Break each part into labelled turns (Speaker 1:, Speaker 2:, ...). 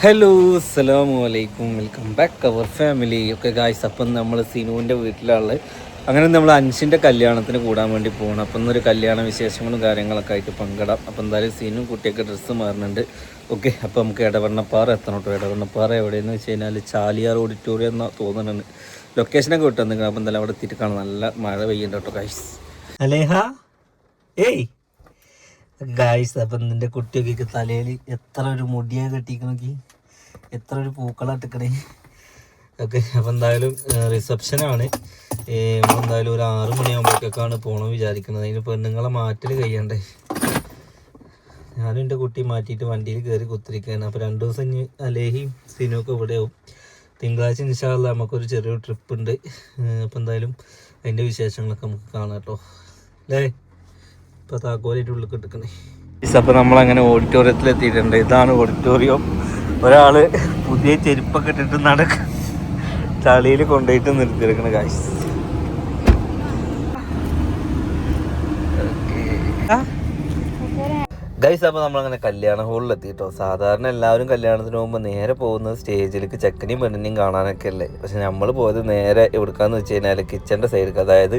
Speaker 1: Hello അസ്സാം വലൈക്കും welcome back our family. Okay guys അപ്പം നമ്മൾ സിനുവിന്റെ വീട്ടിലുള്ള അങ്ങനെ നമ്മൾ അൻഷിന്റെ കല്യാണത്തിന് കൂടാൻ വേണ്ടി പോകണം അപ്പം ഇന്നൊരു കല്യാണ വിശേഷങ്ങളും കാര്യങ്ങളൊക്കെ ആയിട്ട് പങ്കിടാം. അപ്പം എന്തായാലും സീനും കുട്ടിയൊക്കെ ഡ്രസ്സ് മാറുന്നുണ്ട്. ഓക്കെ അപ്പം നമുക്ക് ഇടവണ്ണപ്പാറ എത്തണം കേട്ടോ ഇടവണ്ണപ്പാറ എവിടെയെന്ന് വെച്ച് കഴിഞ്ഞാൽ ചാലിയാർ ഓഡിറ്റോറിയം എന്ന് തോന്നുന്നുണ്ട്. ലൊക്കേഷനൊക്കെ വിട്ടു തന്നിരിക്കണം. അപ്പം എന്തായാലും അവിടെ എത്തിയിട്ട് കാണാം. നല്ല മഴ പെയ്യുന്നുണ്ട് കേട്ടോ ഗായ്സ്. അലേഹ. ഏയ് ഗായ്സ് അപ്പം നിന്റെ കുട്ടിയൊക്കെ തലയിൽ എത്ര ഒരു മുടിയാണ് കെട്ടിക്കണമെങ്കിൽ എത്ര ഒരു പൂക്കളട്ടിക്കണേ ഓക്കെ അപ്പം എന്തായാലും റിസപ്ഷനാണ് എന്തായാലും ഒരു ആറ് മണിയാകുമ്പോഴേക്കാണ് പോകണം വിചാരിക്കുന്നത്. അതിന് പെണ്ണുങ്ങളെ മാറ്റൽ കഴിയണ്ടേ? ഞാനും എന്റെ കുട്ടി മാറ്റിയിട്ട് വണ്ടിയിൽ കയറി കുത്തിരിക്കുകയാണ്. അപ്പോൾ രണ്ട് ദിവസം ഇനി അലേഹിയും സിനുമൊക്കെ ഇവിടെയാവും. തിങ്കളാഴ്ച നിശാല്ല നമുക്കൊരു ചെറിയൊരു ട്രിപ്പ് ഉണ്ട്. അപ്പോൾ എന്തായാലും അതിന്റെ വിശേഷങ്ങളൊക്കെ നമുക്ക് കാണാം കേട്ടോ. അല്ലേ? ഇപ്പോൾ ഉള്ളിൽ കിടക്കണേ. അപ്പോൾ നമ്മളങ്ങനെ ഓഡിറ്റോറിയത്തിൽ എത്തിയിട്ടുണ്ട് ഇതാണ് ഓഡിറ്റോറിയം ഒരാൾ പുതിയ ചെരുപ്പൊക്കെ ഇട്ടിട്ട് നടക്ക ചളിയിൽ കൊണ്ടുപോയിട്ട് നിർത്തിയെടുക്കണ കാശ് ഗൈസ് അപ്പോൾ നമ്മളങ്ങനെ കല്യാണ ഹോളിൽ എത്തിയിട്ടോ. സാധാരണ എല്ലാവരും കല്യാണത്തിന് പോകുമ്പോൾ നേരെ പോകുന്നത് സ്റ്റേജിലേക്ക് ചെക്കനെയും പെണ്ണിനെയും കാണാനൊക്കെ അല്ലേ? പക്ഷെ നമ്മൾ പോയത് നേരെ എവിടുക്കാന്ന് വെച്ച് കഴിഞ്ഞാൽ കിച്ചന്റെ സൈഡിലേക്ക് അതായത്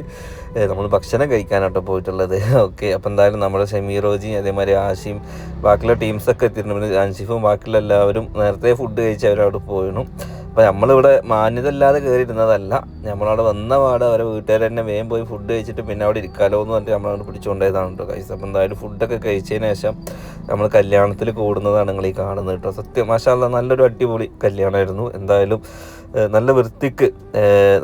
Speaker 1: നമ്മൾ ഭക്ഷണം കഴിക്കാനാട്ടോ പോയിട്ടുള്ളത്. ഓക്കെ അപ്പോൾ എന്തായാലും നമ്മുടെ ഷമീറോജിയും അതേമാതിരി ആഷിയും ബാക്കിയുള്ള ടീംസൊക്കെ എത്തിയിട്ടുണ്ട്. അൻഷിഫും ബാക്കിയുള്ള എല്ലാവരും നേരത്തെ ഫുഡ് കഴിച്ച് അവരവിടെ പോയിരുന്നു അപ്പോൾ നമ്മളിവിടെ മാന്യത ഇല്ലാതെ കയറിയിരുന്നതല്ല നമ്മളവിടെ വന്ന പാട് അവരെ വീട്ടുകാർ തന്നെ വേഗം പോയി ഫുഡ് കഴിച്ചിട്ട് പിന്നെ അവിടെ ഇരിക്കാലോ എന്ന് പറഞ്ഞിട്ട് നമ്മളവിടെ പിടിച്ചുകൊണ്ടേതാണ് കേട്ടോ കൈസ് അപ്പോൾ എന്തായാലും ഫുഡൊക്കെ കഴിച്ചതിന് ശേഷം നമ്മൾ കല്യാണത്തിൽ കൂടുന്നതാണ് നിങ്ങൾ ഈ കാണുന്നത് കേട്ടോ സത്യം മാഷാല്ല നല്ലൊരു അടിപൊളി കല്യാണമായിരുന്നു എന്തായാലും നല്ല വൃത്തിക്ക്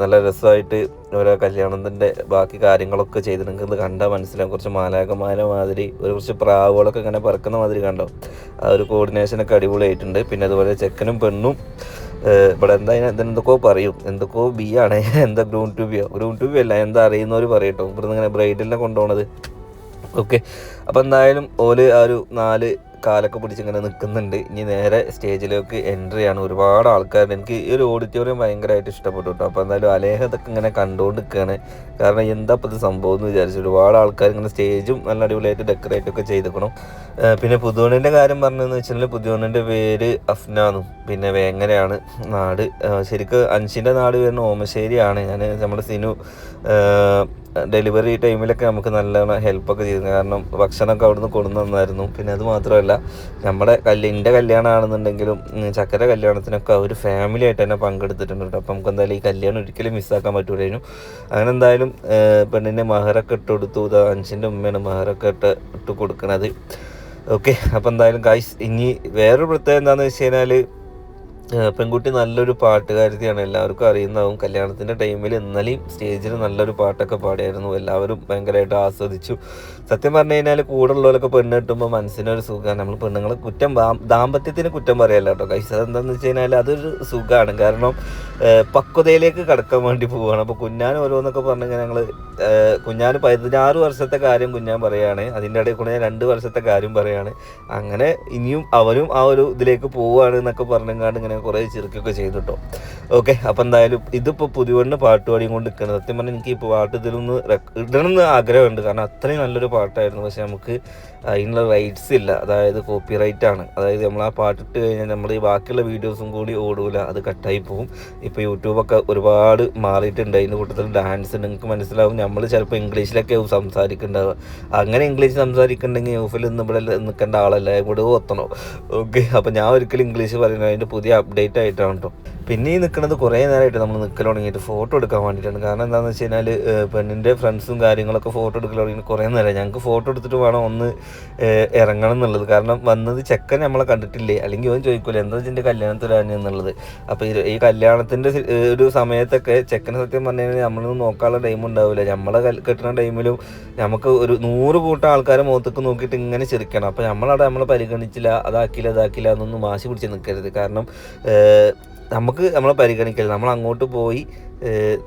Speaker 1: നല്ല രസമായിട്ട് ഓരോ കല്യാണത്തിന്റെ ബാക്കി കാര്യങ്ങളൊക്കെ ചെയ്ത് നിങ്ങൾക്ക് കണ്ടാൽ മനസ്സിലാവും. കുറച്ച് മാലാകമാര മാതിരി ഒരു കുറച്ച് പ്രാവുകളൊക്കെ ഇങ്ങനെ പറക്കുന്ന മാതിരി കണ്ടോ? ആ ഒരു കോർഡിനേഷനൊക്കെ അടിപൊളിയായിട്ടുണ്ട്. പിന്നെ അതുപോലെ ചെക്കനും പെണ്ണും ഇവിടെ എന്താ എന്തൊക്കെയോ പറയും. എന്തൊക്കെയോ ബി ആണ്. എന്താ ഗ്രൂൺ ടു ബിയോ ഗ്രൂൺ ടു ബി അല്ല എന്താ അറിയുന്നവർ പറയട്ടോ. ഇവിടുന്ന് ഇങ്ങനെ ബ്രൈഡിലിനെ കൊണ്ടുപോണത്. ഓക്കെ. അപ്പോൾ എന്തായാലും ഓൽ ആ ഒരു നാല് കാലൊക്കെ പിടിച്ച് ഇങ്ങനെ നിൽക്കുന്നുണ്ട് ഇനി നേരെ സ്റ്റേജിലേക്ക് എൻട്രി ആണ്. ഒരുപാട് ആൾക്കാർ എനിക്ക് ഈ ഒരു ഓഡിറ്റോറിയം ഭയങ്കരമായിട്ട് ഇഷ്ടപ്പെട്ടു കേട്ടോ അപ്പോൾ എന്തായാലും അലേഹ ഇതൊക്കെ ഇങ്ങനെ കണ്ടുകൊണ്ട് നിൽക്കുകയാണ് കാരണം എന്താ ഇപ്പോൾ ഇത് സംഭവം എന്ന് വിചാരിച്ചു ഒരുപാട് ആൾക്കാർ ഇങ്ങനെ സ്റ്റേജും നല്ല അടിപൊളിയായിട്ട് ഡെക്കറേറ്റ് ഒക്കെ ചെയ്തേക്കണം. പിന്നെ പുതുവണ്ണിന്റെ കാര്യം പറഞ്ഞതെന്ന് വെച്ചാൽ പുതുവണ്ണിന്റെ പേര് അഫ്നാന്നും പിന്നെ വേങ്ങരയാണ് നാട്. ശരിക്ക് അൻഷിന്റെ നാട് വരുന്ന ഓമശ്ശേരിയാണ്. ഞാൻ നമ്മുടെ സിനു ഡെലിവറി ടൈമിലൊക്കെ നമുക്ക് നല്ലോണം ഹെൽപ്പൊക്കെ ചെയ്തു കാരണം ഭക്ഷണമൊക്കെ അവിടുന്ന് കൊണ്ടു പിന്നെ അത് മാത്രമല്ല നമ്മുടെ കല്ലിന്റെ കല്യാണമാണെന്നുണ്ടെങ്കിലും ചക്കര കല്യാണത്തിനൊക്കെ അവർ ഫാമിലി ആയിട്ട് തന്നെ പങ്കെടുത്തിട്ടുണ്ട് കേട്ടോ. അപ്പം നമുക്ക് എന്തായാലും ഈ കല്യാണം ഒരിക്കലും മിസ്സാക്കാൻ പറ്റൂലായിരുന്നു. അങ്ങനെ എന്തായാലും പെണ്ണിന്റെ മഹറൊക്കെ ഇട്ട് കൊടുത്തു. അഞ്ചിന്റെ ഉമ്മയാണ് മഹറൊക്കെ ഇട്ട് ഇട്ട് കൊടുക്കണത്. ഓക്കെ അപ്പം എന്തായാലും ഗായ്സ് ഇനി വേറൊരു പ്രത്യേകത എന്താണെന്ന് വെച്ച് കഴിഞ്ഞാൽ പെൺകുട്ടി നല്ലൊരു പാട്ടുകാരത്തിയാണ് എല്ലാവർക്കും അറിയുന്നതാവും. കല്യാണത്തിന്റെ ടൈമിൽ ഇന്നലെയും സ്റ്റേജിൽ നല്ലൊരു പാട്ടൊക്കെ പാടിയായിരുന്നു. എല്ലാവരും ഭയങ്കരമായിട്ട് ആസ്വദിച്ചു. സത്യം പറഞ്ഞു കഴിഞ്ഞാൽ കൂടെ ഉള്ളവരൊക്കെ പെണ്ണ് കിട്ടുമ്പോൾ മനസ്സിനൊരു സുഖമാണ് നമ്മൾ പെണ്ണുങ്ങളെ കുറ്റം ദാമ്പത്യത്തിന് കുറ്റം പറയല്ല കേട്ടോ. കൈസ എന്താണെന്ന് വെച്ച് കഴിഞ്ഞാൽ അതൊരു സുഖമാണ് കാരണം പക്വതയിലേക്ക് കടക്കാൻ വേണ്ടി പോവുകയാണ് അപ്പോൾ കുഞ്ഞാൻ ഓരോന്നൊക്കെ പറഞ്ഞെങ്കിൽ ഞങ്ങൾ കുഞ്ഞാൻ പതിനാറ് വർഷത്തെ കാര്യം കുഞ്ഞാൻ പറയുകയാണ് അതിന്റെ ഇടയിൽ കൂടെ ഞാൻ രണ്ട് വർഷത്തെ കാര്യം പറയുകയാണ് അങ്ങനെ ഇനിയും അവരും ആ ഒരു ഇതിലേക്ക് പോവുകയാണ് എന്നൊക്കെ പറഞ്ഞെങ്ങാണ്ട് ഇങ്ങനെ കുറേ ചിരിക്കൊക്കെ ചെയ്തിട്ടോ. ഓക്കെ അപ്പം എന്തായാലും ഇതിപ്പോൾ പുതിയവണ്ണ് പാട്ട് പാടിയും കൊണ്ട് നിൽക്കുന്നത്. സത്യം പറഞ്ഞാൽ എനിക്ക് ഈ പാട്ട് ഇതിലൊന്ന് ഇടണമെന്ന് ആഗ്രഹമുണ്ട്. കാരണം അത്രയും നല്ലൊരു പാട്ടായിരുന്നു. പക്ഷെ നമുക്ക് അതിനുള്ള റൈറ്റ്സ് ഇല്ല. അതായത് കോപ്പി റൈറ്റ് ആണ്. അതായത് നമ്മൾ ആ പാട്ടിട്ട് കഴിഞ്ഞാൽ നമ്മൾ ഈ ബാക്കിയുള്ള വീഡിയോസും കൂടി ഓടൂല. അത് കട്ടായി പോകും ഇപ്പോൾ യൂട്യൂബൊക്കെ ഒരുപാട് മാറിയിട്ടുണ്ട്. അതിന്റെ കൂട്ടത്തിൽ ഡാൻസ് നിങ്ങൾക്ക് മനസ്സിലാവും. നമ്മൾ ചിലപ്പോൾ ഇംഗ്ലീഷിലൊക്കെ സംസാരിക്കുന്നുണ്ടാവുക അങ്ങനെ ഇംഗ്ലീഷ് സംസാരിക്കുന്നുണ്ടെങ്കിൽ യൂഫിൽ നിന്ന് ഇവിടെ നിൽക്കേണ്ട ആളല്ല. ഇവിടെ എത്തണോ. ഓക്കെ അപ്പോൾ ഞാൻ ഒരിക്കലും ഇംഗ്ലീഷ് പറയുന്നത് അതിന്റെ പുതിയ അപ്ഡേറ്റ് ആയിട്ടാണ് കേട്ടോ പിന്നെ ഈ നിൽക്കുന്നത് കുറേ നേരമായിട്ട് നമ്മൾ നിൽക്കൽ തുടങ്ങിയിട്ട് ഫോട്ടോ എടുക്കാൻ വേണ്ടിയിട്ടാണ് കാരണം എന്താണെന്ന് വെച്ച് കഴിഞ്ഞാൽ പെണ്ണിന്റെ ഫ്രണ്ട്സും കാര്യങ്ങളൊക്കെ ഫോട്ടോ എടുക്കൽ തുടങ്ങിയിട്ട് കുറേ നേരം ഞങ്ങൾക്ക് ഫോട്ടോ എടുത്തിട്ട് വേണം ഒന്ന് ഇറങ്ങണം എന്നുള്ളത്. കാരണം വന്നത് ചെക്കൻ നമ്മളെ കണ്ടിട്ടില്ലേ? അല്ലെങ്കിൽ ഓൻ ചോദിക്കൂല എന്താ ഇതിന്റെ കല്യാണത്തിലാണ് എന്നുള്ളത്? അപ്പോൾ ഈ- കല്യാണത്തിന്റെ ഒരു സമയത്തൊക്കെ ചെക്കനെ സത്യം പറഞ്ഞു കഴിഞ്ഞാൽ നമ്മളൊന്നും നോക്കാനുള്ള ടൈം ഉണ്ടാവില്ല. നമ്മളെ കെട്ടുന്ന ടൈമിലും നമുക്ക് ഒരു നൂറ് കൂട്ടം ആൾക്കാരെ മുഖത്തേക്ക് നോക്കിയിട്ട് ഇങ്ങനെ ചെറുക്കണം അപ്പോൾ നമ്മളവിടെ നമ്മളെ പരിഗണിച്ചില്ല അതാക്കില്ല ഇതാക്കില്ല എന്നൊന്നും വാശി പിടിച്ച് നിൽക്കരുത് കാരണം ഏഹ്, നമുക്ക് നമ്മളെ പരിഗണിക്കില്ല നമ്മൾ അങ്ങോട്ട് പോയി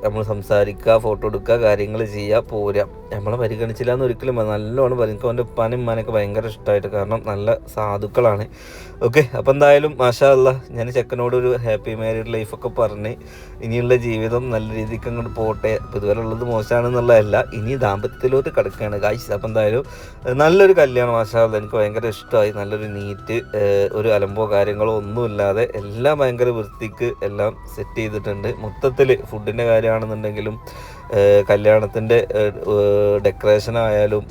Speaker 1: നമ്മൾ സംസാരിക്കുക ഫോട്ടോ എടുക്കുക കാര്യങ്ങൾ ചെയ്യുക പോരുക. നമ്മളെ പരിഗണിച്ചില്ല എന്ന് ഒരിക്കലും നല്ലോണം പറയും എനിക്ക് അവന്റെ ഉപ്പാനും ഉമ്മാനൊക്കെ ഭയങ്കര ഇഷ്ടമായിട്ട് കാരണം നല്ല സാധുക്കളാണ്. ഓക്കെ അപ്പം എന്തായാലും മാഷാ അല്ല ഞാൻ ചെക്കനോട് ഒരു ഹാപ്പി മാരീഡ് ലൈഫൊക്കെ പറഞ്ഞ് ഇനിയുള്ള ജീവിതം നല്ല രീതിക്ക് അങ്ങോട്ട് പോട്ടെ. അപ്പോൾ ഇതുവരെ ഉള്ളത് മോശമാണെന്നുള്ളതല്ല ഇനി ദാമ്പത്യത്തിലോട്ട് കിടക്കുകയാണ്. കാശ് അപ്പം എന്തായാലും നല്ലൊരു കല്യാണം മാഷാ അല്ലാ. എനിക്ക് ഭയങ്കര ഇഷ്ടമായി. നല്ലൊരു നീറ്റ് ഒരു അലമ്പോ കാര്യങ്ങളോ ഒന്നുമില്ലാതെ എല്ലാം ഭയങ്കര വൃത്തിക്ക് എല്ലാം സെറ്റ് ചെയ്തിട്ടുണ്ട്. മൊത്തത്തിൽ ഫുഡിന്റെ കാര്യമാണെന്നുണ്ടെങ്കിലും കല്യാണത്തിന്റെ ഡെക്കറേഷൻ ആയാലും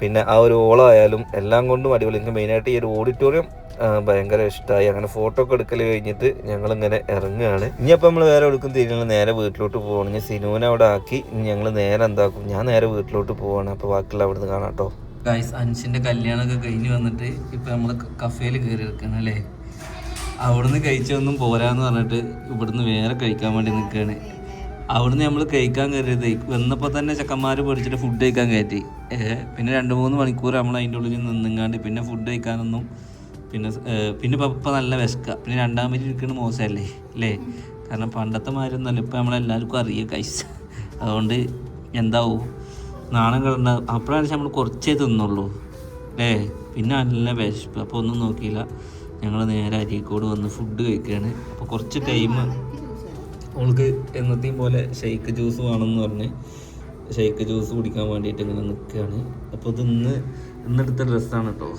Speaker 1: പിന്നെ ആ ഒരു ഓളായാലും എല്ലാം കൊണ്ടും അടിപൊളി. എനിക്ക് മെയിനായിട്ട് ഈ ഒരു ഓഡിറ്റോറിയം ഭയങ്കര ഇഷ്ടമായി അങ്ങനെ ഫോട്ടോ ഒക്കെ എടുക്കൽ കഴിഞ്ഞിട്ട് ഞങ്ങളിങ്ങനെ ഇറങ്ങുകയാണ്. ഇനിയപ്പോൾ നമ്മൾ വേറെ എടുക്കും തിരിഞ്ഞാൽ നേരെ വീട്ടിലോട്ട് പോകണം ഇനി സിനുവിനെ അവിടെ ആക്കി ഞങ്ങൾ നേരെ എന്താക്കും? ഞാൻ നേരെ വീട്ടിലോട്ട് പോവാണ്. അപ്പോൾ ബാക്കിയുള്ള അവിടുന്ന് കാണാം കേട്ടോ ഗൈസ് അൻഷിന്റെ കല്യാണമൊക്കെ കഴിഞ്ഞ് വന്നിട്ട് ഇപ്പം നമ്മൾ കഫേയിൽ കയറി എടുക്കണം അല്ലേ? അവിടുന്ന് കഴിച്ചൊന്നും പോരാന്ന് പറഞ്ഞിട്ട് ഇവിടുന്ന് വേറെ കഴിക്കാൻ വേണ്ടി നിൽക്കുകയാണ് അവിടുന്ന് നമ്മൾ കഴിക്കാൻ കയറിയത് വന്നപ്പോൾ തന്നെ ചെക്കന്മാർ പൊടിച്ചിട്ട് ഫുഡ് കഴിക്കാൻ കയറ്റി. പിന്നെ രണ്ട് മൂന്ന് മണിക്കൂർ നമ്മൾ അതിന്റെ ഉള്ളിൽ നിന്നുങ്ങാണ്ട് പിന്നെ ഫുഡ് കഴിക്കാനൊന്നും പിന്നെ പിന്നെ ഇപ്പം ഇപ്പം നല്ല വിശക്കുക പിന്നെ രണ്ടാമത് ഇരിക്കുന്നത് മോശമല്ലേ അല്ലേ കാരണം പണ്ടത്തെ മാതിരിയൊന്നുമല്ല ഇപ്പം നമ്മളെല്ലാവർക്കും അറിയാം കൈസ് അതുകൊണ്ട് എന്താവും? നാണം കിടണ്ട അപ്പോഴാണ് നമ്മൾ കുറച്ചേ തിന്നുള്ളൂ അല്ലേ പിന്നെ നല്ല വിശപ്പ്. അപ്പോൾ ഒന്നും നോക്കിയില്ല. ഞങ്ങൾ നേരെ അരീക്കോട് വന്ന് ഫുഡ് കഴിക്കുകയാണ് അപ്പോൾ കുറച്ച് ടൈം അവൾക്ക് എന്നത്തെയും പോലെ ഷെയ്ക്ക് ജ്യൂസ് വേണമെന്ന് പറഞ്ഞ് ഷെയ്ക്ക് ജ്യൂസ് കുടിക്കാൻ വേണ്ടിയിട്ട് ഇങ്ങനെ നിൽക്കുകയാണ് അപ്പോൾ ഇത് ഇന്ന് ഇന്നെടുത്ത ഡ്രസ്സാണ് കേട്ടോ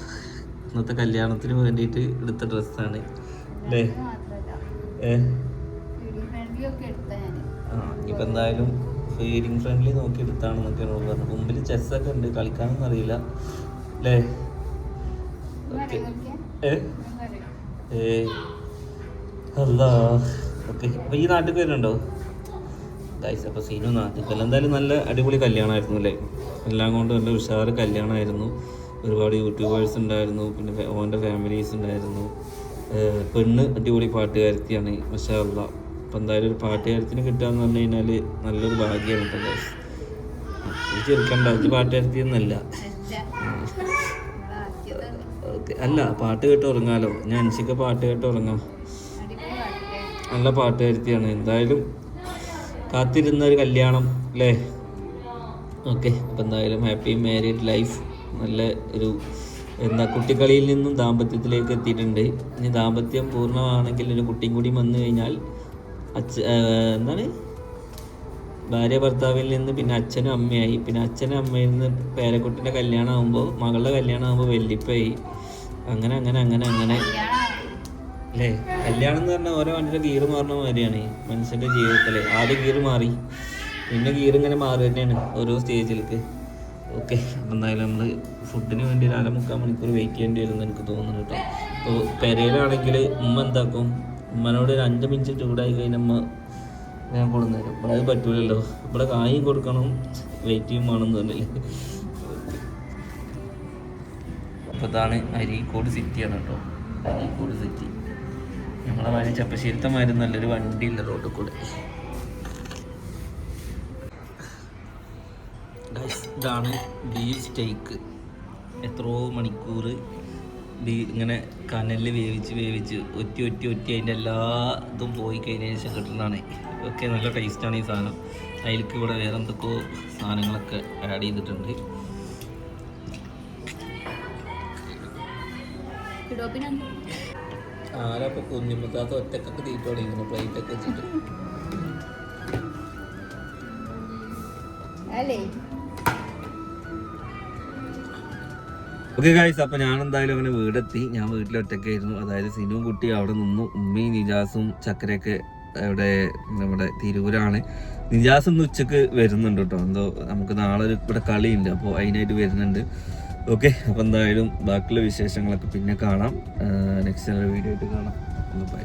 Speaker 1: ഇന്നത്തെ കല്യാണത്തിന് വേണ്ടിയിട്ട് എടുത്ത ഡ്രസ്സാണ് അല്ലേ ഏ? ആ ഇനിയിപ്പോൾ എന്തായാലും ഫീഡിങ് ഫ്രണ്ട്ലി നോക്കി എടുത്താണെന്നൊക്കെയാണ് ഉള്ളത്. പറഞ്ഞത് മുമ്പിൽ ചെസ്സൊക്കെ ഉണ്ട്. കളിക്കാനൊന്നും അറിയില്ല. അല്ലേ ഓക്കെ. ഏ? ഏ? അല്ല ഓക്കെ അപ്പോൾ ഈ നാട്ടിൽ വരുന്നുണ്ടോ? ഗൈസ് അപ്പോൾ സീനു നാട്ടിൽ. എന്തായാലും നല്ല അടിപൊളി കല്യാണമായിരുന്നു അല്ലേ? എല്ലാം കൊണ്ടും നല്ല ഉഷാറ് കല്യാണമായിരുന്നു. ഒരുപാട് യൂട്യൂബേഴ്സ് ഉണ്ടായിരുന്നു പിന്നെ ഓന്റെ ഫാമിലീസ് ഉണ്ടായിരുന്നു. പെണ്ണ് അടിപൊളി പാട്ടുകാരത്തിയാണ് പക്ഷേ അല്ല അപ്പം എന്തായാലും ഒരു പാട്ടുകാരത്തിന് കിട്ടുക എന്ന് പറഞ്ഞു കഴിഞ്ഞാൽ നല്ലൊരു ഭാഗ്യമാണ് കേട്ടോ ഗൈസ് ഈ ചെറുക്കണ്ട ഇത് പാട്ടുകാരത്തി എന്നല്ല ഓക്കെ അല്ല പാട്ട് കേട്ട് ഉറങ്ങാലോ. ഞാൻ അൻഷിക്ക് പാട്ട് കേട്ട് ഉറങ്ങാം. നല്ല പാട്ടുകാരത്തിയാണ് എന്തായാലും കാത്തിരുന്ന ഒരു കല്യാണം അല്ലേ? ഓക്കെ അപ്പം എന്തായാലും ഹാപ്പി മാരീഡ് ലൈഫ്. നല്ല ഒരു എന്താ കുട്ടിക്കളിയിൽ നിന്നും ദാമ്പത്യത്തിലേക്ക് എത്തിയിട്ടുണ്ട്. ഇനി ദാമ്പത്യം പൂർണമാണെങ്കിൽ ഒരു കുട്ടിയും കൂടി വന്നു കഴിഞ്ഞാൽ അച്ഛ എന്താണ്? ഭാര്യ ഭർത്താവിൽ നിന്ന് പിന്നെ അച്ഛനും അമ്മയായി. പിന്നെ അച്ഛനും അമ്മയിൽ നിന്ന് പേരക്കുട്ടിന്റെ കല്യാണം ആകുമ്പോൾ മകളുടെ കല്യാണം ആകുമ്പോൾ വെല്ലിപ്പായി അങ്ങനെ അങ്ങനെ അങ്ങനെ അങ്ങനെ. അല്ലേ? കല്യാണം എന്ന് പറഞ്ഞാൽ ഓരോ വണ്ടിയുടെ ഗീറ് മാറുന്ന മാതിരിയാണ്. മനുഷ്യന്റെ ജീവിതത്തിൽ. ആദ്യം ഗീറ് മാറി. പിന്നെ ഗീർ ഇങ്ങനെ മാറി തന്നെയാണ് ഓരോ സ്റ്റേജിലേക്ക് ഓക്കെ അപ്പം എന്തായാലും നമ്മൾ ഫുഡിന് വേണ്ടി ഒരു അരമുക്കാൽ മണിക്കൂർ വെയിറ്റ് ചെയ്യേണ്ടി വരുമെന്ന് എനിക്ക് തോന്നുന്നു കേട്ടോ. അപ്പോൾ പെരയിലാണെങ്കിൽ ഉമ്മ എന്താക്കും? ഉമ്മനോട് ഒരു അഞ്ച് മിനിറ്റ് ചൂടായി കഴിഞ്ഞാൽ ഞാൻ കൊണ്ടുവന്നു തരും ഇവിടെ അത് പറ്റൂലല്ലോ. ഇവിടെ കായും കൊടുക്കണം വെയിറ്റ് വേണം പറഞ്ഞില്ലേ. അപ്പോൾ ഇതാണ് അരീക്കോട് സിറ്റിയാണ് കേട്ടോ. അരീക്കോട് സിറ്റി നമ്മളെ മാതിരി ചപ്പശ്ശേരിത്തെ നല്ലൊരു ഇല്ല റോഡിൽ കൂടെ. ഇതാണ് ബീഫ് സ്റ്റേക്ക്. എത്രയോ മണിക്കൂർ ബീ ഇങ്ങനെ കനലിൽ വേവിച്ച് വേവിച്ച് ഒറ്റി ഒറ്റി ഒറ്റി അതിന്റെ എല്ലാ ഇതും പോയി കഴിഞ്ഞതിന് ശേഷം കിട്ടുന്നതാണ്. ഒക്കെ നല്ല ടേസ്റ്റാണ് ഈ സാധനം. അതിലേക്ക് ഇവിടെ വേറെ എന്തൊക്കെയോ സാധനങ്ങളൊക്കെ ആഡ് ചെയ്തിട്ടുണ്ട്. ആരപ്പോൾ കുഞ്ഞുമുത്താത്ത ഒറ്റക്കൊക്കെ തീറ്റ തുടങ്ങിയിരുന്നു പ്ലേറ്റൊക്കെ വെച്ചിട്ട്.
Speaker 2: അല്ലേ?
Speaker 1: ഓക്കെ ഗായ്സ് അപ്പോൾ ഞാൻ എന്തായാലും അവന് വീടെത്തി. ഞാൻ വീട്ടിൽ ഒറ്റയ്ക്കായിരുന്നു അതായത് സിനുവും കുട്ടി അവിടെ നിന്നു. ഉമ്മയും നിജാസും ചക്കരയൊക്കെ ഇവിടെ നമ്മുടെ തിരൂരാണ്. നിജാസ് ഇന്ന് ഉച്ചയ്ക്ക് വരുന്നുണ്ട് കേട്ടോ. എന്തോ നമുക്ക് നാളെ ഒരു ഇവിടെ കളിയുണ്ട്. അപ്പോൾ അതിനായിട്ട് വരുന്നുണ്ട്. ഓക്കെ അപ്പോൾ എന്തായാലും ബാക്കിയുള്ള വിശേഷങ്ങളൊക്കെ പിന്നെ കാണാം. നെക്സ്റ്റ് വീഡിയോ ആയിട്ട് കാണാം. ബൈ